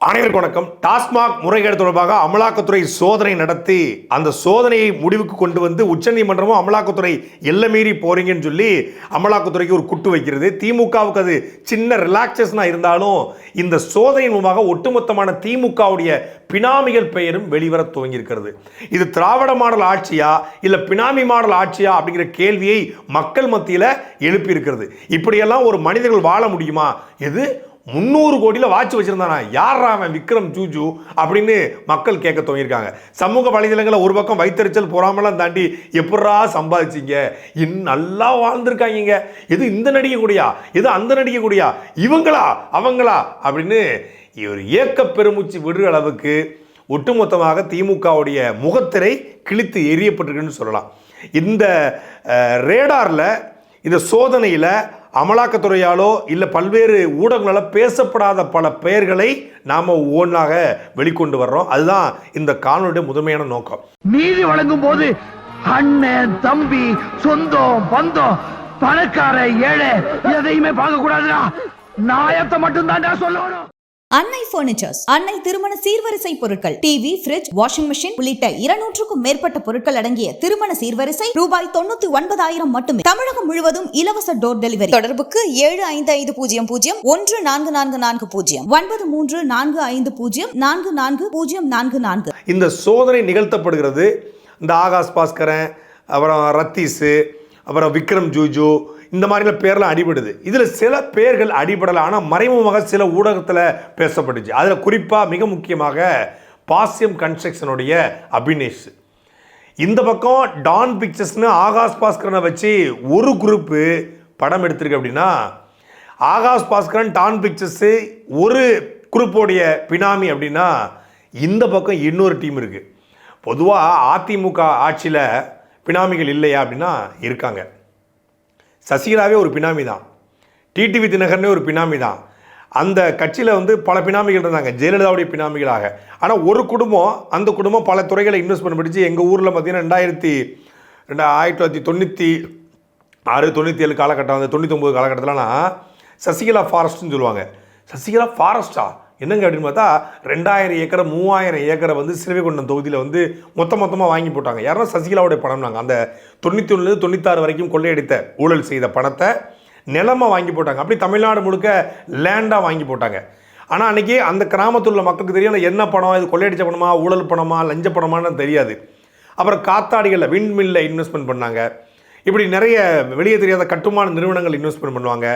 அனைவருக்கு வணக்கம். டாஸ்மாக் முறைகேடு தொடர்பாக அமலாக்கத்துறை சோதனை நடத்தி அந்த சோதனையை முடிவுக்கு கொண்டு வந்து உச்சநீதிமன்றமும் அமலாக்கத்துறை எல்லை மீறி போறீங்கன்னு சொல்லி அமலாக்கத்துறைக்கு ஒரு குட்டு வைக்கிறது. திமுகவுக்கு அது சின்ன ரிலாக்ஸேஷனாக இருந்தாலும் இந்த சோதனை மூலமாக ஒட்டுமொத்தமான திமுகவுடைய பினாமிகள் பெயரும் வெளிவர துவங்கியிருக்கிறது. இது திராவிட மாடல் ஆட்சியா இல்லை பினாமி மாடல் ஆட்சியா அப்படிங்கிற கேள்வியை மக்கள் மத்தியில் எழுப்பியிருக்கிறது. இப்படியெல்லாம் ஒரு மனிதர்கள் வாழ முடியுமா? எது? முந்நூறு கோடியில் வாட்ச் வச்சிருந்தானா? யார் அவன் விக்ரம் ஜூஜு அப்படின்னு மக்கள் கேட்க துவங்கியிருக்காங்க. சமூக வலைதளங்களில் ஒரு பக்கம் வைத்தறிச்சல் பொறாமலாம் தாண்டி எப்படா சம்பாதிச்சீங்க? இன் நல்லா வாழ்ந்திருக்காங்க எது இந்த நடிகை கூடியா? எது அந்த நடிகை கூடியா? இவங்களா? அவங்களா? அப்படின்னு ஒரு ஏக்க பெருமூச்சு விடுற அளவுக்கு ஒட்டுமொத்தமாக திமுகவுடைய முகத்திரை கிழித்து எரியப்பட்டிருக்குன்னு சொல்லலாம். இந்த ரேடாரில் இந்த சோதனையில் அமலாக்கத்துறையாலோ இல்லை பல்வேறு ஊடகங்களால் பேசப்படாத பல பெயர்களை நாம் ஒவ்வொன்றாக வெளிக்கொண்டு வர்றோம். அதுதான் இந்த காணொலியுடைய முதன்மையான நோக்கம். நீதி வழங்கும் போது அண்ணன் தம்பி சொந்தம் பந்தம் பணக்கார ஏழை எதையுமே பார்க்க கூடாதுடா நாயத்தை மட்டும் தான்டா சொல்லணும். அன்னை பர்னிச்சர்ஸ் அன்னை திருமண சீர்வரிசை பொருட்கள் டிவி பிரிட்ஜ் வாஷிங் மிஷின் உள்ளிட்ட இருநூற்றுக்கும் மேற்பட்ட பொருட்கள் அடங்கிய திருமண சீர்வரிசை ரூபாய் தொண்ணூத்தி ஒன்பதாயிரம் மட்டுமே. தமிழகம் முழுவதும் இலவச டோர் டெலிவரி தொடர்புக்கு ஏழு ஐந்து ஐந்து பூஜ்ஜியம் பூஜ்ஜியம் ஒன்று நான்கு நான்கு நான்கு பூஜ்ஜியம் ஒன்பது மூன்று நான்கு ஐந்து பூஜ்ஜியம் நான்கு நான்கு பூஜ்ஜியம் நான்கு நான்கு. இந்த சோதனை நிகழ்த்தப்படுகிறது. இந்த ஆகாஷ் பாஸ்கரன் அப்புறம் ரத்தீஸு அப்புறம் விக்ரம் ஜூஜு இந்த மாதிரிலாம் பேர்லாம் அடிபடுது. இதில் சில பேர்கள் அடிபடலை. ஆனால் மறைமுகமாக சில ஊடகத்தில் பேசப்பட்டுச்சு. அதில் குறிப்பாக மிக முக்கியமாக பாசியம் கன்ஸ்ட்ரக்ஷனுடைய அபினேஷ். இந்த பக்கம் டான் பிக்சர்ஸ்னு ஆகாஷ் பாஸ்கரனை வச்சு ஒரு குரூப்பு படம் எடுத்திருக்கு அப்படின்னா ஆகாஷ் பாஸ்கரன் டான் பிக்சர்ஸு ஒரு குரூப்போடைய பினாமி அப்படின்னா இந்த பக்கம் இன்னொரு டீம் இருக்குது பொதுவாக அதிமுக ஆட்சியில் பினாமிகள் இல்லையா அப்படின்னா இருக்காங்க. சசிகலாவே ஒரு பினாமி தான். டிடிவி தினகர்னே ஒரு பினாமி தான். அந்த கட்சியில் வந்து பல பினாமிகள் இருந்தாங்க. ஜெயலலிதாவுடைய பினாமிகளாக. ஆனால் ஒரு குடும்பம் அந்த குடும்பம் பல துறைகளை இன்வெஸ்ட்மெண்ட் படித்து எங்கள் ஊரில் பார்த்தீங்கன்னா ரெண்டாயிரத்தி ரெண்டு ஆயிரத்தி தொள்ளாயிரத்தி தொண்ணூற்றி ஆறு தொண்ணூற்றி ஏழு காலகட்டம் அந்த ஒம்பது காலகட்டத்திலலாம் சசிகலா ஃபாரஸ்ட்னு சொல்லுவாங்க. சசிகலா ஃபாரஸ்ட்டா என்னங்க அப்படின்னு பார்த்தா ரெண்டாயிரம் ஏக்கரை மூவாயிரம் ஏக்கரை வந்து சிறுவைகுண்டம் தொகுதியில் வந்து மொத்த மொத்தமாக வாங்கி போட்டாங்க. யாருன்னா சசிகலாவுடைய பணம் நாங்கள் அந்த தொண்ணூற்றி ஒன்று தொண்ணூத்தாறு வரைக்கும் கொள்ளையடித்த ஊழல் செய்த பணத்தை நிலமாக வாங்கி போட்டாங்க. அப்படி தமிழ்நாடு முழுக்க லேண்டாக வாங்கி போட்டாங்க. ஆனால் அன்றைக்கி அந்த கிராமத்தில் உள்ள மக்களுக்கு தெரியும் என்ன பணம்? இது கொள்ளையடிச்ச பணமா? ஊழல் பணமா? லஞ்ச பணமான்னு தெரியாது. அப்புறம் காத்தாடிகளில் விண்மில்ல இன்வெஸ்ட்மெண்ட் பண்ணாங்க. இப்படி நிறைய வெளியே தெரியாத கட்டுமான நிறுவனங்கள் இன்வெஸ்ட்மெண்ட் பண்ணுவாங்க.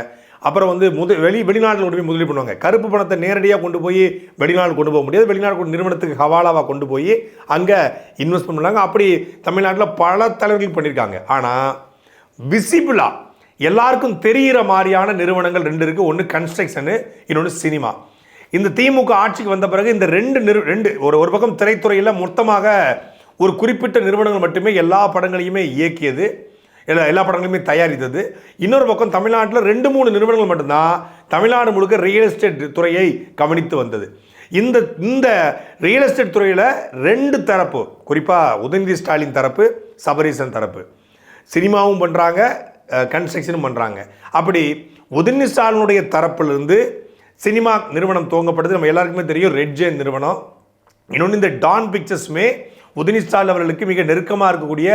அப்புறம் வந்து முத வெளி வெளிநாட்டில் கொண்டு போய் முதலீடு பண்ணுவாங்க. கருப்பு பணத்தை நேரடியாக கொண்டு போய் வெளிநாடு கொண்டு போக முடியாது. வெளிநாடு கொண்டு நிறுவனத்துக்கு ஹவாலாவாக கொண்டு போய் அங்கே இன்வெஸ்ட் பண்ணாங்க. அப்படி தமிழ்நாட்டில் பல தலைவர்கள் பண்ணியிருக்காங்க. ஆனால் விசிபிளாக எல்லாருக்கும் தெரிகிற மாதிரியான நிறுவனங்கள் ரெண்டு இருக்குது ஒன்று கன்ஸ்ட்ரக்ஷனு இன்னொன்று சினிமா இந்த திமுக ஆட்சிக்கு வந்த பிறகு இந்த ரெண்டு நிறு ரெண்டு ஒரு ஒரு பக்கம் திரைத்துறையில் மொத்தமாக ஒரு குறிப்பிட்ட நிறுவனங்கள் மட்டுமே எல்லா படங்களையுமே இயக்கியது. எல்லா எல்லா படங்களையுமே தயாரித்தது. இன்னொரு பக்கம் தமிழ்நாட்டில் ரெண்டு மூணு நிறுவனங்கள் மட்டும்தான் தமிழ்நாடு முழுக்க ரியல் எஸ்டேட் துறையை கவனித்து வந்தது. இந்த இந்த ரியல் எஸ்டேட் துறையில் ரெண்டு தரப்பு குறிப்பாக உதயநிதி ஸ்டாலின் தரப்பு சபரீசன் தரப்பு. சினிமாவும் பண்ணுறாங்க கன்ஸ்ட்ரக்ஷனும் பண்ணுறாங்க அப்படி உதயநிதி ஸ்டாலினுடைய தரப்பிலிருந்து சினிமா நிறுவனம் துவங்கப்பட்டது நம்ம எல்லாருக்குமே தெரியும் ரெட் நிறுவனம். இன்னொன்று இந்த டான் பிக்சர்ஸுமே உதயநிதி அவர்களுக்கு மிக நெருக்கமாக இருக்கக்கூடிய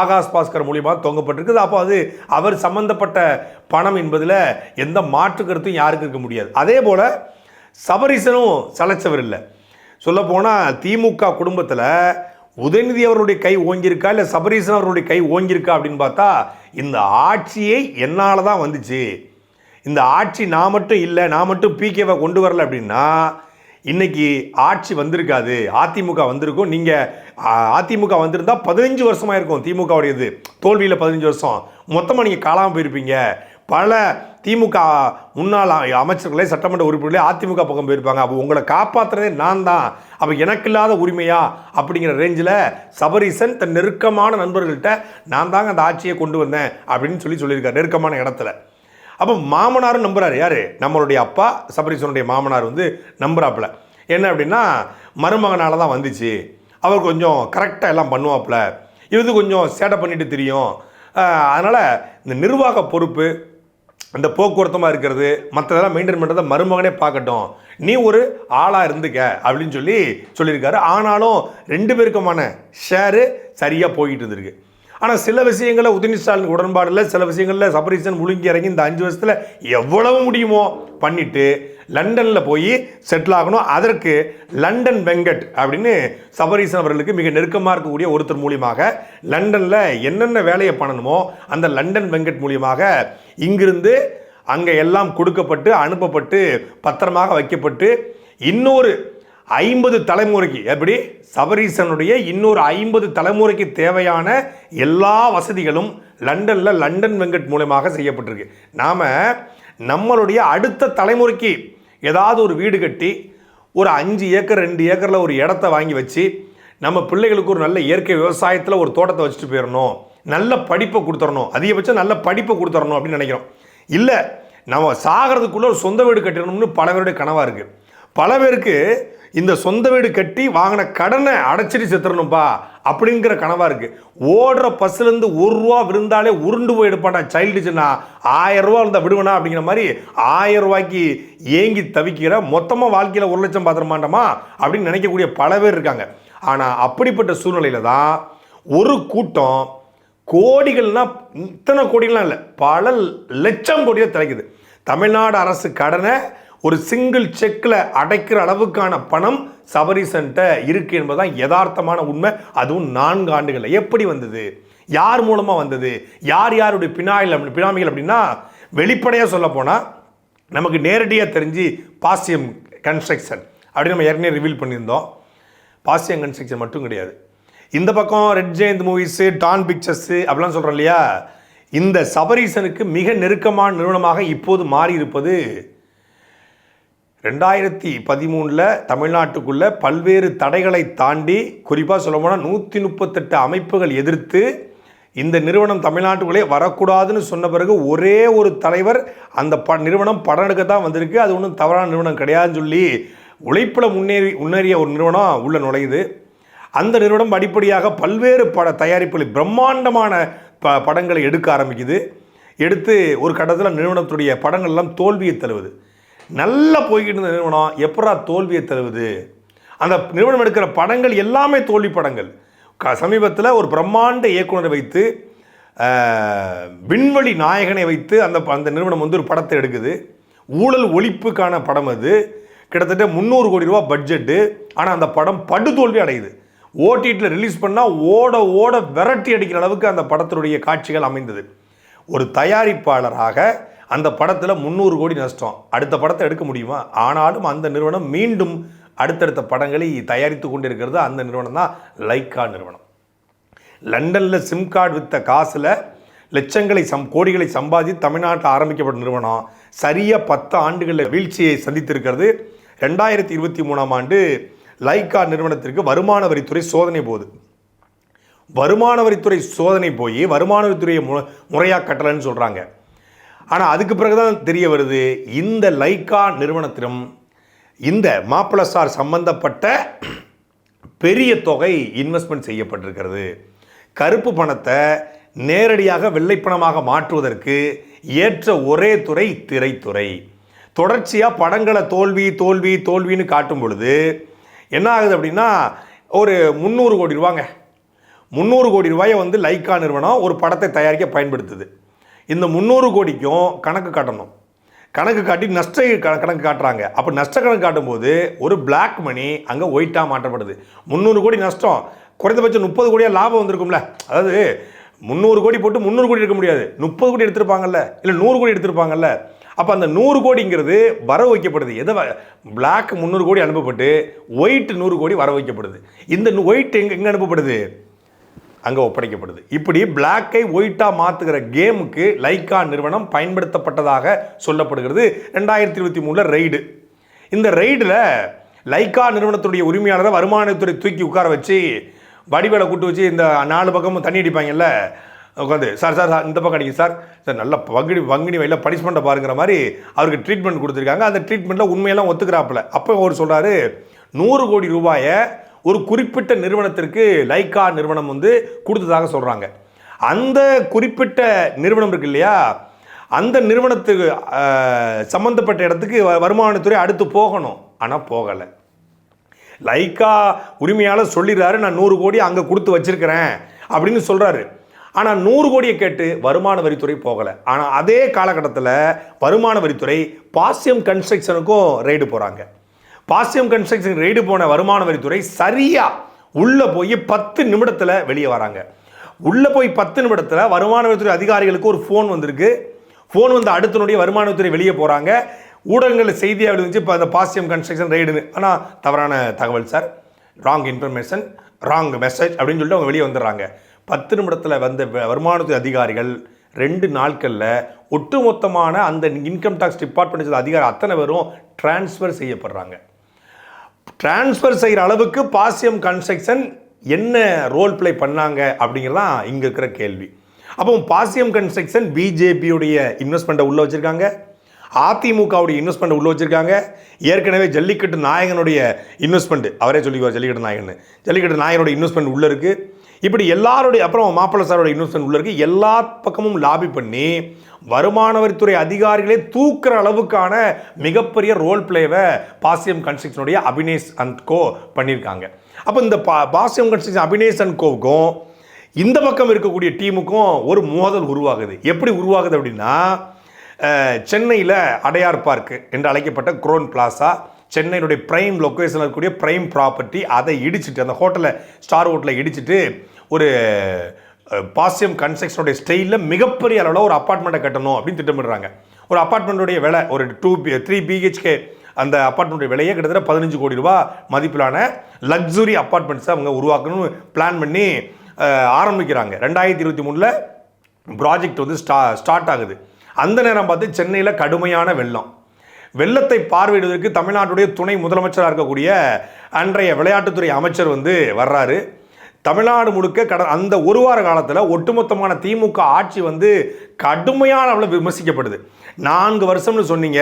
ஆகாஷ் பாஸ்கர் மூலியமாக துவங்கப்பட்டிருக்குது. அப்போ அது அவர் சம்பந்தப்பட்ட பணம் என்பதில் எந்த மாற்று கருத்தும் யாருக்கும் இருக்க முடியாது. அதே போல் சபரிசனும் சலைச்சவர் இல்லை. சொல்லப்போனால் திமுக குடும்பத்தில் உதயநிதி அவருடைய கை ஓங்கியிருக்கா இல்லை சபரீசன் அவருடைய கை ஓங்கியிருக்கா அப்படின்னு பார்த்தா இந்த ஆட்சியை என்னால் தான் வந்துச்சு. இந்த ஆட்சி நான் மட்டும் இல்லை நான் மட்டும் பிகேவை கொண்டு வரல அப்படின்னா இன்னைக்கு ஆட்சி வந்திருக்காது. அதிமுக வந்திருக்கும். நீங்கள் அதிமுக வந்திருந்தா பதினஞ்சு வருஷமாக இருக்கும் திமுகவுடையது. தோல்வியில் பதினஞ்சு வருஷம். மொத்தமாக நீங்கள் காலாமல் போயிருப்பீங்க. பல திமுக முன்னாள் அமைச்சர்களே சட்டமன்ற உறுப்பினர்களே அதிமுக பக்கம் போயிருப்பாங்க. அப்போ உங்களை காப்பாற்றுறதே நான் தான். அப்போ எனக்கு இல்லாத உரிமையா? அப்படிங்கிற ரேஞ்சில் சபரீசன் தன் நெருக்கமான நண்பர்கள்ட்ட நான் தாங்க அந்த ஆட்சியை கொண்டு வந்தேன். அப்படின்னு சொல்லி சொல்லியிருக்காரு. நெருக்கமான இடத்துல. அப்போ மாமனாரும் நம்புகிறார் யார்? நம்மளுடைய அப்பா சபரீஸ்வரனுடைய மாமனார் வந்து நம்புகிறாப்புல என்ன அப்படின்னா மருமகனால தான் வந்துச்சு. அவர் கொஞ்சம் கரெக்டாக எல்லாம் பண்ணுவாப்புல. இது கொஞ்சம் சேட்டை பண்ணிட்டு தெரியும். அதனால் இந்த நிர்வாக பொறுப்பு அந்த போக்குவரத்தமாக இருக்கிறது மற்றதெல்லாம் மெயின்டைன் பண்ணுறதை மருமகனே பார்க்கட்டும். நீ ஒரு ஆளாக இருந்துக்க அப்படின்னு சொல்லி சொல்லியிருக்காரு. ஆனாலும் ரெண்டு பேருக்குமான ஷேரு சரியாக போய்கிட்டு இருந்திருக்கு. ஆனால் சில விஷயங்களில் உதயநிதி ஸ்டாலின் சில விஷயங்களில் சபரீசன் முழுங்கி இறங்கி இந்த அஞ்சு வருஷத்தில் எவ்வளவு முடியுமோ பண்ணிவிட்டு லண்டனில் போய் செட்டில் ஆகணும். அதற்கு லண்டன் வெங்கட் அப்படின்னு சபரீசன் அவர்களுக்கு மிக நெருக்கமாக இருக்கக்கூடிய ஒருத்தர் மூலியமாக லண்டனில் என்னென்ன வேலையை பண்ணணுமோ அந்த லண்டன் வெங்கட் மூலியமாக இங்கிருந்து அங்கே எல்லாம் கொடுக்கப்பட்டு அனுப்பப்பட்டு பத்திரமாக வைக்கப்பட்டு இன்னொரு ஐம்பது தலைமுறைக்கு எப்படி? சபரீசனுடைய இன்னொரு ஐம்பது தலைமுறைக்கு தேவையான எல்லா வசதிகளும் லண்டனில் லண்டன் வெங்கட் மூலமாக செய்யப்பட்டிருக்கு. நாம் நம்மளுடைய அடுத்த தலைமுறைக்கு ஏதாவது ஒரு வீடு கட்டி ஒரு அஞ்சு ஏக்கர் ரெண்டு ஏக்கரில் ஒரு இடத்த வாங்கி வச்சு நம்ம பிள்ளைகளுக்கு ஒரு நல்ல இயற்கை விவசாயத்தில் ஒரு தோட்டத்தை வச்சுட்டு போயிடணும் நல்ல படிப்பை கொடுத்துடணும் அதிகபட்சம் நல்ல படிப்பை கொடுத்துடணும் அப்படின்னு நினைக்கிறோம். இல்லை நம்ம சாகிறதுக்குள்ளே ஒரு சொந்த வீடு கட்டிடணும்னு பல பேருடைய கனவாக இருக்குது பல பேருக்கு இந்த சொந்த வீடு கட்டி வாங்கின கடனை அடைச்சிட்டு செத்துறணும்ப்பா அப்படிங்கிற கனவாக இருக்குது ஓடுற பஸ்ஸுலேருந்து ஒரு ரூபா விருந்தாலே உருண்டு போய் எடுப்பான்டா சைல்டுச்சுன்னா ஆயிரம் ரூபா இருந்தால் விடுவேனா அப்படிங்கிற மாதிரி ஆயிரம் ரூபாய்க்கு ஏங்கி தவிக்கிற மொத்தமாக வாழ்க்கையில் ஒரு லட்சம் பார்த்துருமாண்டமா அப்படின்னு நினைக்கக்கூடிய பல பேர் இருக்காங்க. ஆனால் அப்படிப்பட்ட சூழ்நிலையில் தான் ஒரு கூட்டம் கோடிகள்னா இத்தனை கோடிகள்லாம் இல்லை பல லட்சம் கோடியாக திளைக்குது. தமிழ்நாடு அரசு கடனை ஒரு சிங்கிள் செக்கில் அடைக்கிற அளவுக்கான பணம் சபரிசன்ட்ட இருக்குது என்பதுதான் யதார்த்தமான உண்மை. அதுவும் நான்கு ஆண்டுகளில். எப்படி வந்தது? யார் மூலமாக வந்தது? யார் யாருடைய பினாயில் அப்படி- பினாமிகள் அப்படின்னா வெளிப்படையாக சொல்ல போனால் நமக்கு நேரடியாக தெரிஞ்சு பாசியம் கன்ஸ்ட்ரக்ஷன் அப்படின்னு நம்ம ஏற்கனவே ரிவீல் பண்ணியிருந்தோம். பாசியம் கன்ஸ்ட்ரக்ஷன் மட்டும் கிடையாது. இந்த பக்கம் Red Giant Movies Dawn Pictures அப்படிலாம் சொல்கிறோம் இல்லையா? இந்த சபரீசனுக்கு மிக நெருக்கமான நிறுவனமாக இப்போது மாறி இருப்பது ரெண்டாயிரத்தி பதிமூணில் தமிழ்நாட்டுக்குள்ள பல்வேறு தடைகளை தாண்டி குறிப்பாக சொல்ல போனால் நூற்றி முப்பத்தெட்டு அமைப்புகள் எதிர்த்து இந்த நிறுவனம் தமிழ்நாட்டுக்குள்ளே வரக்கூடாதுன்னு சொன்ன பிறகு ஒரே ஒரு தலைவர் அந்த ப நிறுவனம் படம் எடுக்க தான் வந்திருக்கு. அது ஒன்றும் தவறான நிறுவனம் கிடையாதுன்னு சொல்லி உழைப்பில் முன்னேறி முன்னேறிய ஒரு நிறுவனம் உள்ள நுழையுது. அந்த நிறுவனம் படிப்படியாக பல்வேறு பட தயாரிப்புகளை பிரம்மாண்டமான ப படங்களை எடுக்க ஆரம்பிக்குது. எடுத்து ஒரு கட்டத்தில் நிறுவனத்துடைய படங்கள் எல்லாம் தோல்வியை தழுவுது. நல்லா போய்கிட்டு இருந்த நிறுவனம் எப்படா தோல்வியை தருவது அந்த நிறுவனம் எடுக்கிற படங்கள் எல்லாமே தோல்வி படங்கள். க சமீபத்தில் ஒரு பிரம்மாண்ட இயக்குனரை வைத்து விண்வெளி நாயகனை வைத்து அந்த ப- அந்த நிறுவனம் வந்து ஒரு படத்தை எடுக்குது. ஊழல் ஒழிப்புக்கான படம் அது. கிட்டத்தட்ட முந்நூறு கோடி ரூபா பட்ஜெட்டு. ஆனால் அந்த படம் படுதோல்வி அடையுது. ஓடிடியில் ரிலீஸ் பண்ணால் ஓட ஓட விரட்டி அடிக்கிற அளவுக்கு அந்த படத்தினுடைய காட்சிகள் அமைந்தது. ஒரு தயாரிப்பாளராக அந்த படத்தில் முந்நூறு கோடி நஷ்டம். அடுத்த படத்தை எடுக்க முடியுமா? ஆனாலும் அந்த நிறுவனம் மீண்டும் அடுத்தடுத்த படங்களை தயாரித்து கொண்டிருக்கிறது. அந்த நிறுவனம் தான் லைக்கா நிறுவனம். லண்டனில் சிம் கார்டு விற்ற காசில் லட்சங்களை சம் கோடிகளை சம்பாதித்து தமிழ்நாட்டில் ஆரம்பிக்கப்பட்ட நிறுவனம். சரியாக பத்து ஆண்டுகளில் வீழ்ச்சியை சந்தித்திருக்கிறது. ரெண்டாயிரத்தி இருபத்தி மூணாம் ஆண்டு லைக்கா நிறுவனத்திற்கு வருமான வரித்துறை சோதனை போகுது வருமான வரித்துறை சோதனை போய் வருமான வரித்துறையை மு முறையாக கட்டலைன்னு சொல்கிறாங்க ஆனால் அதுக்கு பிறகு தான் தெரிய வருது இந்த லைக்கா நிறுவனத்திலும் இந்த மாப்பிள சார் சம்பந்தப்பட்ட பெரிய தொகை இன்வெஸ்ட்மெண்ட் செய்யப்பட்டிருக்கிறது. கருப்பு பணத்தை நேரடியாக வெள்ளைப்பணமாக மாற்றுவதற்கு ஏற்ற ஒரே துறை திரைத்துறை. தொடர்ச்சியாக படங்களை தோல்வி தோல்வி தோல்வின்னு காட்டும் பொழுது என்ன ஆகுது அப்படின்னா ஒரு முந்நூறு கோடி ரூபாங்க. முந்நூறு கோடி ரூபாயை வந்து லைக்கா நிறுவனம் ஒரு படத்தை தயாரிக்க பயன்படுத்துது. இந்த முந்நூறு கோடிக்கும் கணக்கு காட்டணும். கணக்கு காட்டி நஷ்ட க- கணக்கு காட்டுறாங்க. அப்போ நஷ்ட கணக்கு காட்டும்போது ஒரு பிளாக் மணி அங்கே ஒயிட்டாக மாற்றப்படுது. முந்நூறு கோடி நஷ்டம். குறைந்தபட்சம் முப்பது கோடியாக லாபம் வந்திருக்கும்ல. அதாவது முந்நூறு கோடி போட்டு முந்நூறு கோடி எடுக்க முடியாது. முப்பது கோடி எடுத்திருப்பாங்கல்ல. இல்லை நூறு கோடி எடுத்திருப்பாங்கல்ல. அப்போ அந்த நூறு கோடிங்கிறது வர வைக்கப்படுது. எதை பிளாக் முந்நூறு கோடி அனுப்பப்பட்டு ஒயிட் நூறு கோடி வர வைக்கப்படுது. இந்த ஒயிட் எங்கே எங்கே அனுப்பப்படுது? அங்கே ஒப்படைக்கப்படுது. இப்படி பிளாக்கை ஒயிட்டாக மாற்றுகிற கேமுக்கு லைக்கா நிறுவனம் பயன்படுத்தப்பட்டதாக சொல்லப்படுகிறது. ரெண்டாயிரத்தி இருபத்தி மூணில் ரெய்டு இந்த ரெய்டில் லைக்கா நிறுவனத்துடைய உரிமையாளரை வருமானத்துறை தூக்கி உட்கார வச்சு வடிவேலை கூட்டு வச்சு இந்த நாலு பக்கமும் தண்ணி அடிப்பாங்கல்ல உட்காந்து சார் சார் சார் இந்த பக்கம் அடிங்க சார். சார் நல்ல பங்குனி பங்குனி வயலில் பனிஷ்மெண்ட்டை பாருங்கிற மாதிரி அவருக்கு ட்ரீட்மெண்ட் கொடுத்துருக்காங்க. அந்த ட்ரீட்மெண்ட்டில் உண்மையெல்லாம் ஒத்துக்கிறாப்புல. அப்போ அவர் சொல்கிறாரு நூறு கோடி ரூபாயை ஒரு குறிப்பிட்ட நிறுவனத்திற்கு லைக்கா நிறுவனம் வந்து கொடுத்ததாக சொல்கிறாங்க அந்த குறிப்பிட்ட நிறுவனம் இருக்கு இல்லையா? அந்த நிறுவனத்துக்கு சம்மந்தப்பட்ட இடத்துக்கு வ- வருமானத்துறை அடுத்து போகணும். ஆனால் போகலை. லைக்கா உரிமையாளர் சொல்லிடுறாரு நான் நூறு கோடி அங்கே கொடுத்து வச்சிருக்கிறேன் அப்படின்னு சொல்கிறாரு ஆனால் நூறு கோடியை கேட்டு வருமான வரித்துறை போகலை. ஆனால் அதே காலகட்டத்தில் வருமான வரித்துறை பாசியம் கன்ஸ்ட்ரக்ஷனுக்கும் ரெய்டு போகிறாங்க பாசியம் கன்ஸ்ட்ரக்ஷன் ரெய்டு போன வருமான வரித்துறை சரியாக உள்ளே போய் பத்து நிமிடத்தில் வெளியே வராங்க. உள்ளே போய் பத்து நிமிடத்தில் வருமான வரித்துறை அதிகாரிகளுக்கு ஒரு ஃபோன் வந்திருக்கு. ஃபோன் வந்து அடுத்தனுடைய வருமானத்துறை வெளியே போகிறாங்க ஊடகங்களில் செய்தியாக இருந்துச்சு இப்போ அந்த பாசியம் கன்ஸ்ட்ரக்ஷன் ரைடுன்னு ஆனால் தவறான தகவல் sir. Wrong information wrong message அப்படின்னு சொல்லிட்டு அவங்க வெளியே வந்துடுறாங்க. பத்து நிமிடத்தில் வந்த வருமானத்துறை அதிகாரிகள் ரெண்டு நாட்களில் ஒட்டுமொத்தமான அந்த இன்கம் டேக்ஸ் டிபார்ட்மெண்ட் அதிகாரி அத்தனை பேரும் டிரான்ஸ்ஃபர் செய்யப்படுறாங்க. டிரான்ஸ்ஃபர் செய்கிற அளவுக்கு பாசியம் கன்ஸ்ட்ரக்ஷன் என்ன ரோல் ப்ளே பண்ணாங்க அப்படிங்கிறதான் இங்கே இருக்கிற கேள்வி. அப்போ பாசியம் கன்ஸ்ட்ரக்ஷன் பிஜேபியுடைய இன்வெஸ்ட்மெண்ட்டை உள்ளே வச்சுருக்காங்க. அதிமுகவுடைய இன்வெஸ்ட்மெண்ட் உள்ள வச்சிருக்காங்க. ஏற்கனவே ஜல்லிக்கட்டு நாயகனுடைய இன்வெஸ்ட்மெண்ட் அவரே சொல்லிக்குவார் ஜல்லிக்கட்டு நாயகன் ஜல்லிக்கட்டு நாயகனுடைய இன்வெஸ்ட்மெண்ட் உள்ள இருக்கு. இப்படி எல்லாருடைய அப்புறம் மாப்பிள்ள சாரோட இன்வெஸ்ட்மெண்ட் உள்ள இருக்கு. எல்லா பக்கமும் லாபி பண்ணி வருமான வரித்துறை அதிகாரிகளே தூக்குற அளவுக்கான மிகப்பெரிய ரோல் பிளேவை பாசியம் கன்ஸ்ட்ரக்ஷனுடைய அபினேஷ் அண்ட் கோ பண்ணியிருக்காங்க அப்போ இந்த பா பாசியம் கன்ஸ்ட்ரக்ஷன் அபினேஷ் அண்ட் கோவுக்கும் இந்த பக்கம் இருக்கக்கூடிய டீமுக்கும் ஒரு மோதல் உருவாகுது. எப்படி உருவாகுது அப்படின்னா சென்னையில் அடையார் பார்க் என்று அழைக்கப்பட்ட குரோன் பிளாசா சென்னையினுடைய பிரைம் லொக்கேஷனில் இருக்கக்கூடிய பிரைம் ப்ராப்பர்ட்டி அதை இடிச்சிட்டு அந்த ஹோட்டலை ஸ்டார் ஹோட்டலை இடிச்சிட்டு ஒரு பாசியம் கன்ஸ்ட்ரக்ஷனுடைய ஸ்டைலில் மிகப்பெரிய அளவில் ஒரு அப்பார்ட்மெண்ட்டை கட்டணும் அப்படின்னு திட்டமிடுறாங்க. ஒரு அப்பார்ட்மெண்ட்டுடைய விலை ஒரு டூ பி த்ரீ பிஹெச்கே அந்த அப்பார்ட்மெண்ட்டுடைய விலையே கிட்டத்தட்ட பதினஞ்சு கோடி ரூபா மதிப்பிலான லக்ஸுரி அப்பார்ட்மெண்ட்ஸை அவங்க உருவாக்கணும்னு பிளான் பண்ணி ஆரம்பிக்கிறாங்க. ரெண்டாயிரத்தி இருபத்தி மூணில் ப்ராஜெக்ட் வந்து ஸ்டா ஸ்டார்ட் ஆகுது. அந்த நேரம் பார்த்து சென்னையில் கடுமையான வெள்ளம். வெள்ளத்தை பார்வையிடுவதற்கு தமிழ்நாட்டுடைய துணை முதலமைச்சராக இருக்கக்கூடிய அன்றைய விளையாட்டுத்துறை அமைச்சர் வந்து வர்றாரு. தமிழ்நாடு முழுக்க கட அந்த ஒரு வார காலத்தில் ஒட்டுமொத்தமான திமுக ஆட்சி வந்து கடுமையான அளவில் விமர்சிக்கப்படுது. நான்கு வருஷம்னு சொன்னீங்க.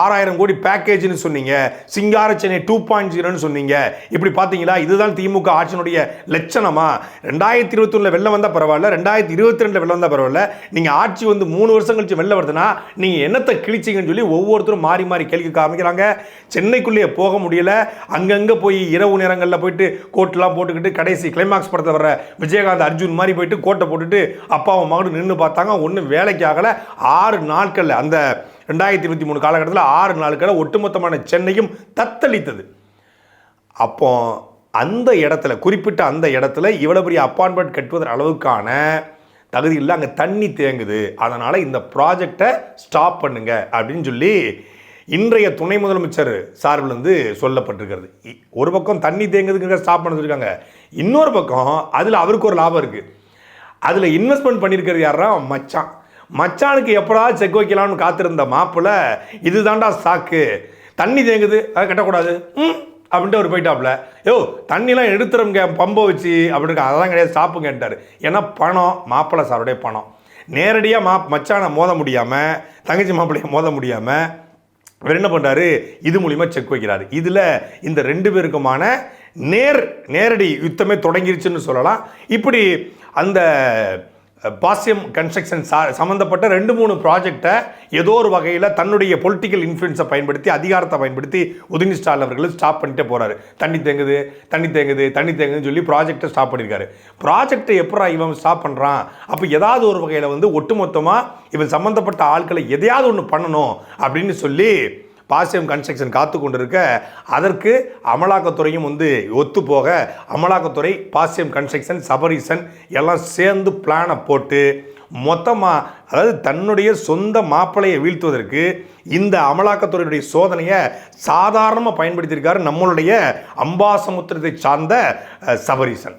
ஆறாயிரம் கோடி பேக்கேஜ்னு சொன்னீங்க. சிங்கார சென்னை டூ பாயிண்ட் ஜீரோன்னு சொன்னீங்க. இப்படி பார்த்தீங்களா இதுதான் திமுக ஆட்சியினுடைய லட்சணமா? ரெண்டாயிரத்தி இருபத்தொன்னில் வெள்ளம் வந்தால் பரவாயில்ல. ரெண்டாயிரத்தி இருபத்தி ரெண்டில் வெள்ளம் வந்தால் பரவாயில்ல. நீங்கள் ஆட்சி வந்து மூணு வருஷம் கழிச்சு வெளில வருதுன்னா நீங்கள் என்னத்தை கிழிச்சிங்கன்னு சொல்லி ஒவ்வொருத்தரும் மாறி மாறி கேள்வி காமிக்கிறாங்க சென்னைக்குள்ளேயே போக முடியல. அங்கங்கே போய் இரவு நேரங்களில் போயிட்டு கோட்டெலாம் போட்டுக்கிட்டு கடைசி கிளைமாக்ஸ் படத்தில் வர விஜயகாந்த் அர்ஜுன் மாதிரி போயிட்டு கோட்டை போட்டுட்டு அப்பாவும் மகனும் நின்று பார்த்தாங்க. ஒன்றும் வேலைக்கு ஆகலை. ஆறு நாட்களில் அந்த ரெண்டாயிரத்தி இருபத்தி மூணு காலகட்டத்தில் ஆறு நாட்களில் ஒட்டுமொத்தமான சென்னையும் தத்தளித்தது. அப்போ அந்த இடத்துல குறிப்பிட்ட அந்த இடத்துல இவ்வளோ பெரிய அப்பார்ட்மெண்ட் கட்டுவதற்கு அளவுக்கான தகுதி இல்லை அங்கே தண்ணி தேங்குது. அதனால் இந்த ப்ராஜெக்டை ஸ்டாப் பண்ணுங்க அப்படின்னு சொல்லி இன்றைய துணை முதலமைச்சர் சார்பில் இருந்து சொல்லப்பட்டிருக்கிறது. இ- ஒரு பக்கம் தண்ணி தேங்குதுங்கிற ஸ்டாப் பண்ண சொல்லியிருக்காங்க. இன்னொரு பக்கம் அதில் அவருக்கு ஒரு லாபம் இருக்குது அதில் இன்வெஸ்ட்மெண்ட் பண்ணியிருக்கிறது யாரா மச்சான். மச்சானுக்கு எப்படா செக் வைக்கலாம்னு காத்திருந்த மாப்பிள்ள இதுதான்டா சாக்கு தண்ணி தேங்குது அதை கட்டக்கூடாது. ம் அப்படின்ட்டு அவர் போயிட்டாப்ல. யோ தண்ணிலாம் எடுத்துறோங்க பம்பை வச்சு. அப்படின்னு அதெல்லாம் கிடையாது ஸ்டாப்புங்கன்ட்டார் ஏன்னா பணம் மாப்பிள்ளை சாருடைய பணம். நேரடியாக மா மச்சானை மோத முடியாமல் தங்கச்சி மாப்பிள்ளையை மோத முடியாமல் இவர் என்ன பண்ணுறாரு இது மூலிமா செக் வைக்கிறாரு. இதில் இந்த ரெண்டு பேருக்குமான நேர் நேரடி யுத்தமே தொடங்கிருச்சுன்னு சொல்லலாம். இப்படி அந்த பாசியம் கன்ஸ்ட்ரக்ஷன் சா சம்மந்தப்பட்ட ரெண்டு மூணு ப்ராஜெக்டை ஏதோ ஒரு வகையில் தன்னுடைய பொலிட்டிக்கல் இன்ஃப்ளூயன்ஸை பயன்படுத்தி அதிகாரத்தை பயன்படுத்தி உதயநிதி ஸ்டாலின் அவர்கள் ஸ்டாப் பண்ணிட்டே போகிறாரு தண்ணி தேங்குது தண்ணி தேங்குது தண்ணி தேங்குதுன்னு சொல்லி ப்ராஜெக்டை ஸ்டாப் பண்ணியிருக்காரு ப்ராஜெக்டை எப்படா இவன் ஸ்டாப் பண்ணுறான் அப்போ ஏதாவது ஒரு வகையில் வந்து ஒட்டுமொத்தமாக இவன் சம்மந்தப்பட்ட ஆட்களை எதையாவது ஒன்று பண்ணணும் அப்படின்னு சொல்லி பாசியம் கன்ஸ்ட்ரக்ஷன் காத்து கொண்டிருக்க அதற்கு அமலாக்கத்துறையும் வந்து ஒத்து போக அமலாக்கத்துறை பாசியம் கன்ஸ்ட்ரக்ஷன் சபரீசன் எல்லாம் சேர்ந்து பிளானை போட்டு மொத்தமாக அதாவது தன்னுடைய சொந்த மாப்பிளையை வீழ்த்துவதற்கு இந்த அமலாக்கத்துறையுடைய சோதனையை சாதாரணமாக பயன்படுத்தியிருக்காரு நம்மளுடைய அம்பாசமுத்திரத்தை சார்ந்த சபரீசன்